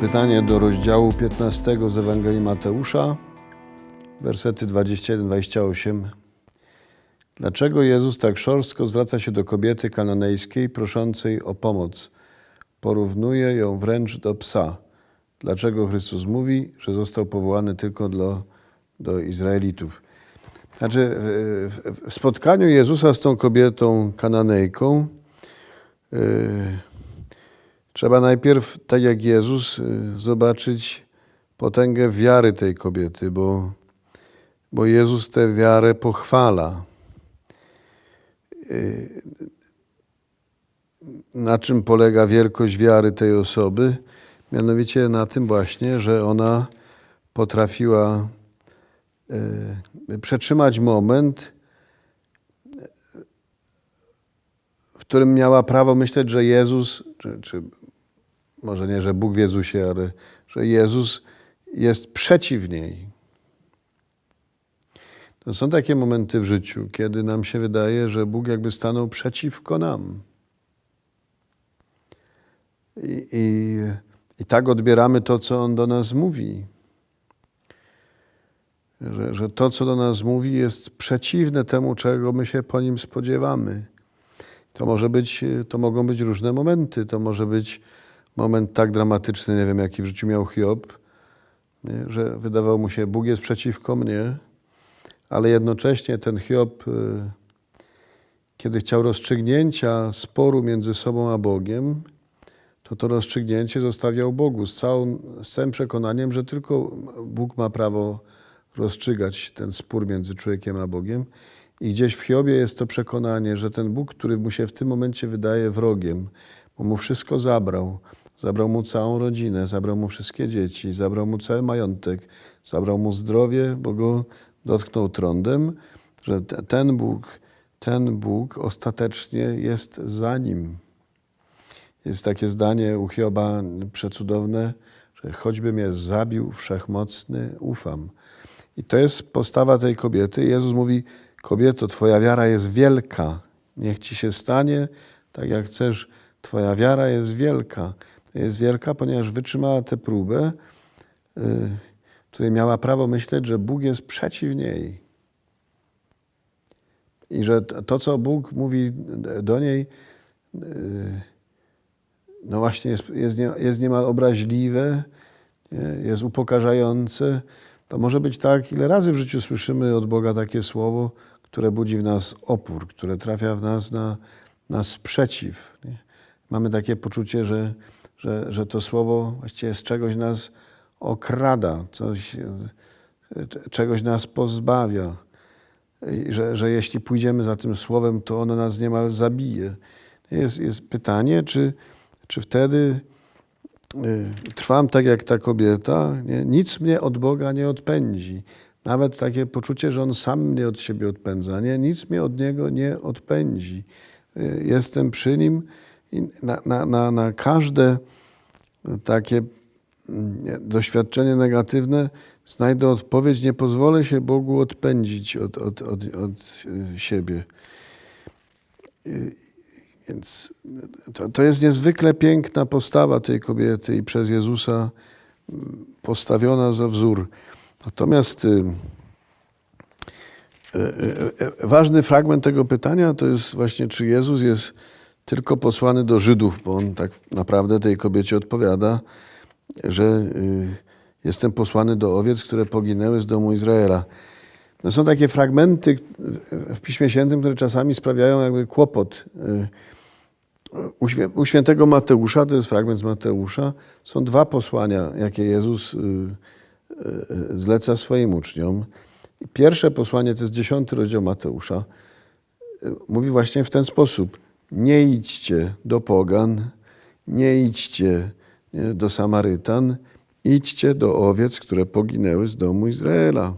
Pytanie do rozdziału 15 z Ewangelii Mateusza, wersety 21-28. Dlaczego Jezus tak szorstko zwraca się do kobiety kananejskiej proszącej o pomoc? Porównuje ją wręcz do psa. Dlaczego Chrystus mówi, że został powołany tylko do, do Izraelitów? Znaczy, w, w, spotkaniu Jezusa z tą kobietą kananejką, yy, Trzeba najpierw, tak jak Jezus, y, zobaczyć potęgę wiary tej kobiety, bo, bo Jezus tę wiarę pochwala. Y, Na czym polega wielkość wiary tej osoby? Mianowicie na tym właśnie, że ona potrafiła y, przetrzymać moment, w którym miała prawo myśleć, że Jezus, czy, czy może nie, że Bóg w Jezusie, ale że Jezus jest przeciw niej. To są takie momenty w życiu, kiedy nam się wydaje, że Bóg jakby stanął przeciwko nam. I, i, i tak odbieramy to, co On do nas mówi. Że, że to, co do nas mówi, jest przeciwne temu, czego my się po Nim spodziewamy. To, może być, to mogą być różne momenty. To może być moment tak dramatyczny, nie wiem jaki w życiu miał Hiob, nie? że wydawało mu się, Bóg jest przeciwko mnie, ale jednocześnie ten Hiob, y, kiedy chciał rozstrzygnięcia sporu między sobą a Bogiem, to to rozstrzygnięcie zostawiał Bogu z, całą, z całym przekonaniem, że tylko Bóg ma prawo rozstrzygać ten spór między człowiekiem a Bogiem. I gdzieś w Hiobie jest to przekonanie, że ten Bóg, który mu się w tym momencie wydaje wrogiem, bo mu wszystko zabrał, zabrał mu całą rodzinę, zabrał mu wszystkie dzieci, zabrał mu cały majątek, zabrał mu zdrowie, bo go dotknął trądem, że te- ten Bóg, ten Bóg ostatecznie jest za nim. Jest takie zdanie u Hioba przecudowne, że choćby mnie zabił wszechmocny, ufam. I to jest postawa tej kobiety. Jezus mówi, kobieto, twoja wiara jest wielka. Niech ci się stanie tak, jak chcesz. Twoja wiara jest wielka. Jest wielka, ponieważ wytrzymała tę próbę, y, której miała prawo myśleć, że Bóg jest przeciw niej. I że to, co Bóg mówi do niej, y, no właśnie jest, jest, nie, jest niemal obraźliwe, nie? jest upokarzające. To może być tak, ile razy w życiu słyszymy od Boga takie słowo, które budzi w nas opór, które trafia w nas na, na sprzeciw. Nie? Mamy takie poczucie, że, że, że to słowo właściwie z czegoś nas okrada, coś, c- czegoś nas pozbawia. Że, że jeśli pójdziemy za tym słowem, to ono nas niemal zabije. Jest, jest pytanie, czy, czy wtedy y, trwam tak jak ta kobieta, nie? nic mnie od Boga nie odpędzi. Nawet takie poczucie, że On sam mnie od siebie odpędza, nie? nic mnie od Niego nie odpędzi. Y, Jestem przy Nim i na, na, na, na każde takie mm, doświadczenie negatywne znajdę odpowiedź, nie pozwolę się Bogu odpędzić od, od, od, od y, siebie. Y, Więc to, to jest niezwykle piękna postawa tej kobiety i przez Jezusa mm, postawiona za wzór. Natomiast y, y, y, y, ważny fragment tego pytania to jest właśnie, czy Jezus jest tylko posłany do Żydów, bo on tak naprawdę tej kobiecie odpowiada, że y, jestem posłany do owiec, które poginęły z domu Izraela. No są takie fragmenty w Piśmie Świętym, które czasami sprawiają jakby kłopot. U, świę, u świętego Mateusza, to jest fragment z Mateusza, są dwa posłania, jakie Jezus y, y, zleca swoim uczniom. Pierwsze posłanie to jest dziesiąty rozdział Mateusza. Y, Mówi właśnie w ten sposób. Nie idźcie do pogan, nie idźcie do Samarytan, idźcie do owiec, które poginęły z domu Izraela.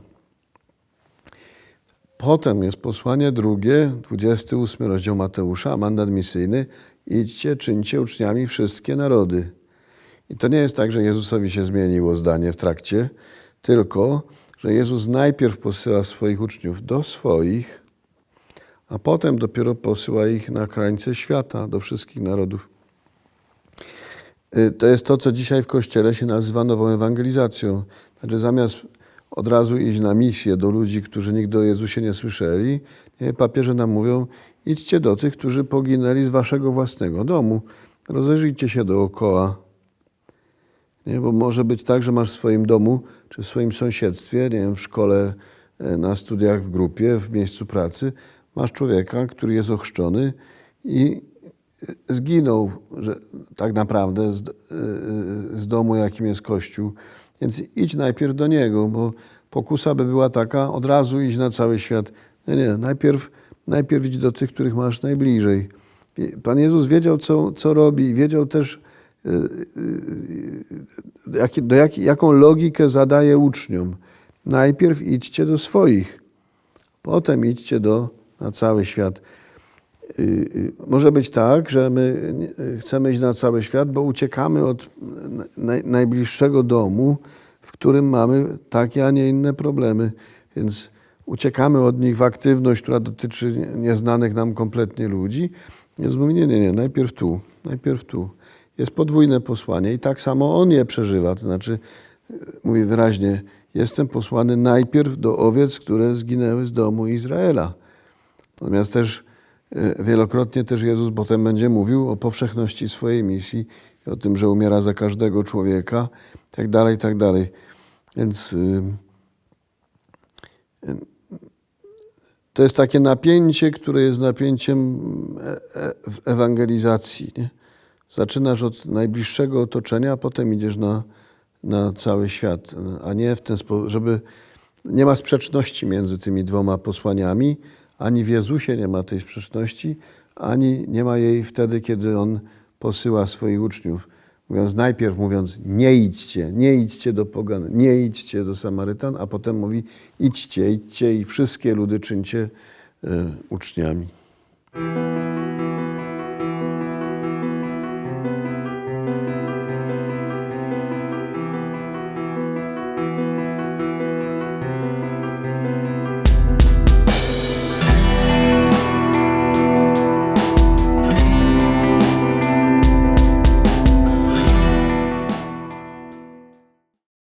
Potem jest posłanie drugie, 28 rozdział Mateusza, mandat misyjny. Idźcie, czyńcie uczniami wszystkie narody. I to nie jest tak, że Jezusowi się zmieniło zdanie w trakcie, tylko że Jezus najpierw posyła swoich uczniów do swoich, a potem dopiero posyła ich na krańce świata, do wszystkich narodów. Y, To jest to, co dzisiaj w Kościele się nazywa nową ewangelizacją. Znaczy zamiast od razu iść na misję do ludzi, którzy nigdy o Jezusie nie słyszeli, papieże nam mówią, idźcie do tych, którzy poginęli z waszego własnego domu. Rozejrzyjcie się dookoła. Nie, bo może być tak, że masz w swoim domu czy w swoim sąsiedztwie, nie wiem, w szkole, e, na studiach, w grupie, w miejscu pracy, masz człowieka, który jest ochrzczony i e, zginął że tak naprawdę z, e, z domu, jakim jest Kościół. Więc idź najpierw do niego, bo pokusa by była taka, od razu iść na cały świat. Nie, nie, najpierw, najpierw idź do tych, których masz najbliżej. Pan Jezus wiedział, co, co robi, wiedział też, y, jaki- do jak, jaką logikę zadaje uczniom. Najpierw idźcie do swoich, potem idźcie do, na cały świat. Y, y, Może być tak, że my y, chcemy iść na cały świat, bo uciekamy od naj, najbliższego domu, w którym mamy takie, a nie inne problemy. Więc uciekamy od nich w aktywność, która dotyczy nie- nieznanych nam kompletnie ludzi. Więc mówi, nie, nie, nie, najpierw tu, najpierw tu. Jest podwójne posłanie i tak samo on je przeżywa. To znaczy, mówi wyraźnie, jestem posłany najpierw do owiec, które zginęły z domu Izraela. Natomiast też wielokrotnie też Jezus potem będzie mówił o powszechności swojej misji, o tym, że umiera za każdego człowieka, tak dalej, tak dalej. Więc y, y, to jest takie napięcie, które jest napięciem e- e- w ewangelizacji. Nie? Zaczynasz od najbliższego otoczenia, a potem idziesz na, na cały świat, a nie w ten sposób, żeby nie ma sprzeczności między tymi dwoma posłaniami, ani w Jezusie nie ma tej sprzeczności, ani nie ma jej wtedy, kiedy On posyła swoich uczniów. Mówiąc najpierw mówiąc nie idźcie, nie idźcie do pogan, nie idźcie do Samarytan, a potem mówi idźcie, idźcie i wszystkie ludy czyńcie e, uczniami.